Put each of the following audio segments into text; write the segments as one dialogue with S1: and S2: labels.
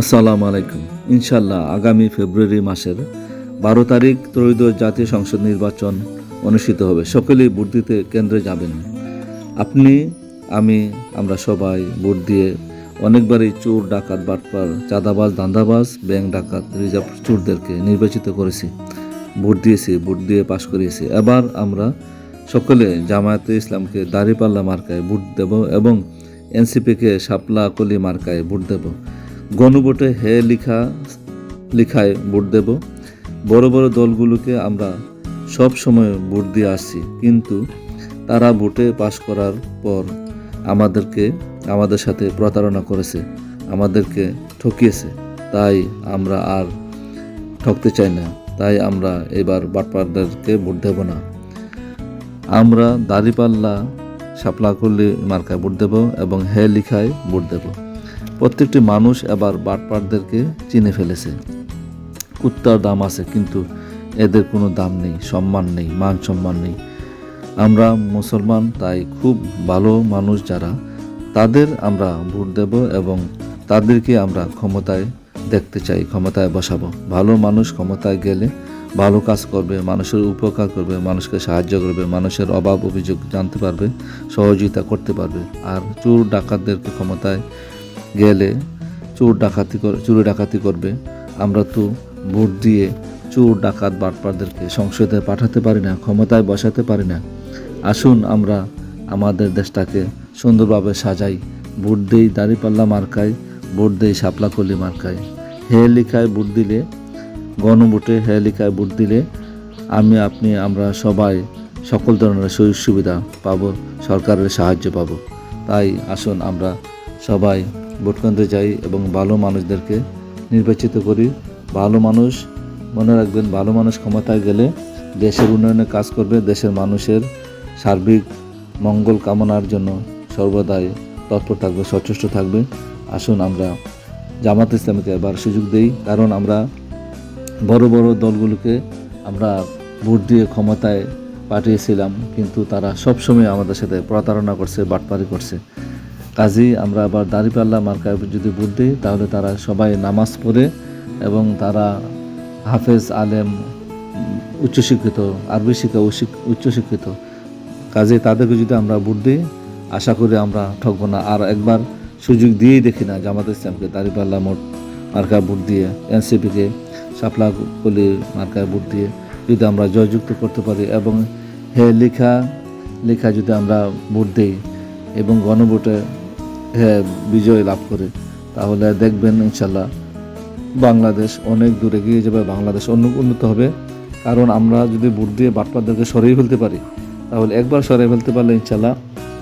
S1: আসসালামু আলাইকুম। ইনশাল্লাহ আগামী ফেব্রুয়ারি মাসের বারো তারিখ ত্রয়োদশ জাতীয় সংসদ নির্বাচন অনুষ্ঠিত হবে। সকলেই ভোট দিতে কেন্দ্রে যাবেন। আপনি, আমি, আমরা সবাই ভোট দিয়ে অনেকবারই চোর, ডাকাত, বাটপার, চাঁদাবাজ দান্দাবাজ ব্যাংক ডাকাত, রিজার্ভ চোরদেরকে নির্বাচিত করেছি। ভোট দিয়েছি, ভোট দিয়ে পাশ করিয়েছি। এবার আমরা সকলে জামায়াতে ইসলামকে দাঁড়িপাল্লা মার্কায় ভোট দেব এবং এনসিপিকে শাপলা কলি মার্কায় ভোট দেব। গণভোটে হে লিখা, লিখায় ভোট দেব। বড় বড় দলগুলোকে আমরা সব সময় ভোট দিয়ে আসছি, কিন্তু তারা ভোটে পাশ করার পর আমাদেরকে, আমাদের সাথে প্রতারণা করেছে, আমাদেরকে ঠকিয়েছে। তাই আমরা আর ঠকতে চাই না, তাই আমরা এবার বাটপারদেরকে ভোট দেব না। আমরা দাড়িপাল্লা, শাপলা করলে মার্কায় ভোট দেব এবং হে লিখায় ভোট দেব। প্রত্যেকটি মানুষ এবার বাটপারদেরকে চিনে ফেলেছে। কুত্তার দাম আছে, কিন্তু এদের কোনো দাম নেই, সম্মান নেই, মান সম্মান নেই। আমরা মুসলমান, তাই খুব ভালো মানুষ যারা, তাদের আমরা ভোট দেব এবং তাদেরকে আমরা ক্ষমতায় দেখতে চাই, ক্ষমতায় বসাবো। ভালো মানুষ ক্ষমতায় গেলে ভালো কাজ করবে, মানুষের উপকার করবে, মানুষকে সাহায্য করবে, মানুষের অভাব অভিযোগ জানতে পারবে, সহযোগিতা করতে পারবে। আর চোর ডাকাতদেরকে ক্ষমতায় গেলে চোর ডাকাতি কর, চুরি ডাকাতি করবে। আমরা তো ভোট দিয়ে চোর, ডাকাত, বাটপারদেরকে সংসদে পাঠাতে পারি না, ক্ষমতায় বসাতে পারি না। আসুন আমরা আমাদের দেশটাকে সুন্দরভাবে সাজাই। ভোট দেই দাঁড়িপাল্লা মার্কায়, ভোট দেই শাপলাকলি মার্কায়। হে লিখায় ভোট দিলে, গণভোটে হে লিখায় ভোট দিলে, আমি, আপনি, আমরা সবাই সকল ধরনের সুযোগ সুবিধা পাব, সরকারের সাহায্য পাব। তাই আসুন আমরা সবাই ভোট কেন্দ্রে যাই এবং ভালো মানুষদেরকে নির্বাচিত করি। ভালো মানুষ, মনে রাখবেন, ভালো মানুষ ক্ষমতায় গেলে দেশের উন্নয়নে কাজ করবে, দেশের মানুষের সার্বিক মঙ্গল কামনার জন্য সর্বদাই তৎপর থাকবে, সচেষ্ট থাকবে। আসুন আমরা জামাত ইসলামীকে এবার সুযোগ দেই, কারণ আমরা বড় বড় দলগুলোকে আমরা ভোট দিয়ে ক্ষমতায় পাঠিয়েছিলাম, কিন্তু তারা সবসময় আমাদের সাথে প্রতারণা করছে, বাটপারি করছে। কাজেই আমরা আবার দাঁড়িপাল্লা মার্কায় যদি ভোট দিই, তাহলে তারা সবাই নামাজ পড়ে এবং তারা হাফেজ, আলেম, উচ্চশিক্ষিত, আরবি শিক্ষা উচ্চশিক্ষিত। কাজে তাদেরকে যদি আমরা ভোট দিই, আশা করি আমরা ঠকবো না। আর একবার সুযোগ দিয়েই দেখি না জামাত ইসলামকে দাঁড়িপাল্লা মোট মার্কায় ভোট দিয়ে, এনসিপিকে শাপলা কলি মার্কায় ভোট দিয়ে যদি আমরা জয়যুক্ত করতে পারি এবং হে লেখা লেখা যদি আমরা ভোট দিই এবং গণভোটে বিজয় লাভ করে, তাহলে দেখবেন ইনশাল্লাহ বাংলাদেশ অনেক দূরে এগিয়ে যাবে, বাংলাদেশ অন্য উন্নত হবে। কারণ আমরা যদি ভোট দিয়ে বাটপারদেরকে সরিয়ে ফেলতে পারি, তাহলে একবার সরিয়ে ফেলতে পারলে ইনশাল্লাহ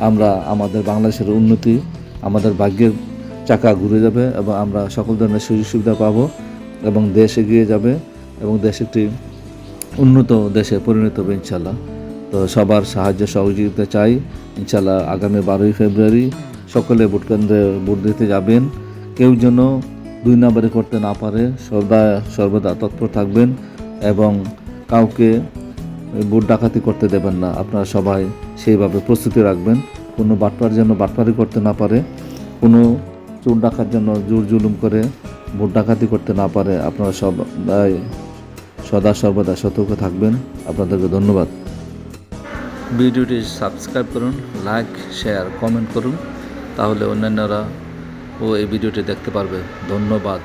S1: আমরা আমাদের বাংলাদেশের উন্নতি, আমাদের ভাগ্যের চাকা ঘুরে যাবে এবং আমরা সকল ধরনের সুযোগ সুবিধা পাবো এবং দেশ এগিয়ে যাবে এবং দেশ একটি উন্নত দেশে পরিণত হবে ইনশাল্লাহ। তো সবার সাহায্য সহযোগিতা চাই, ইনশাল্লাহ আগামী বারোই ফেব্রুয়ারি সকলে ভোট কেন্দ্রে ভোট দিতে যাবেন। কেউ যেন দুই নাম্বারে করতে না পারে সর্বদা সর্বদা তৎপর থাকবেন এবং কাউকে ভোট ডাকাতি করতে দেবেন না। আপনারা সবাই সেইভাবে প্রস্তুতি রাখবেন। কোনো বাটপার যেন বাটপারি করতে না পারে, কোনো চোর ডাকার জন্য জোর জুলুম করে ভোট ডাকাতি করতে না পারে, আপনারা সবাই সদা সর্বদা সতর্ক থাকবেন। আপনাদেরকে ধন্যবাদ। ভিডিওটি সাবস্ক্রাইব করুন, লাইক, শেয়ার, কমেন্ট করুন। তাহলে অন্যান্যরা ও এই ভিডিওটি দেখতে পারবে। ধন্যবাদ।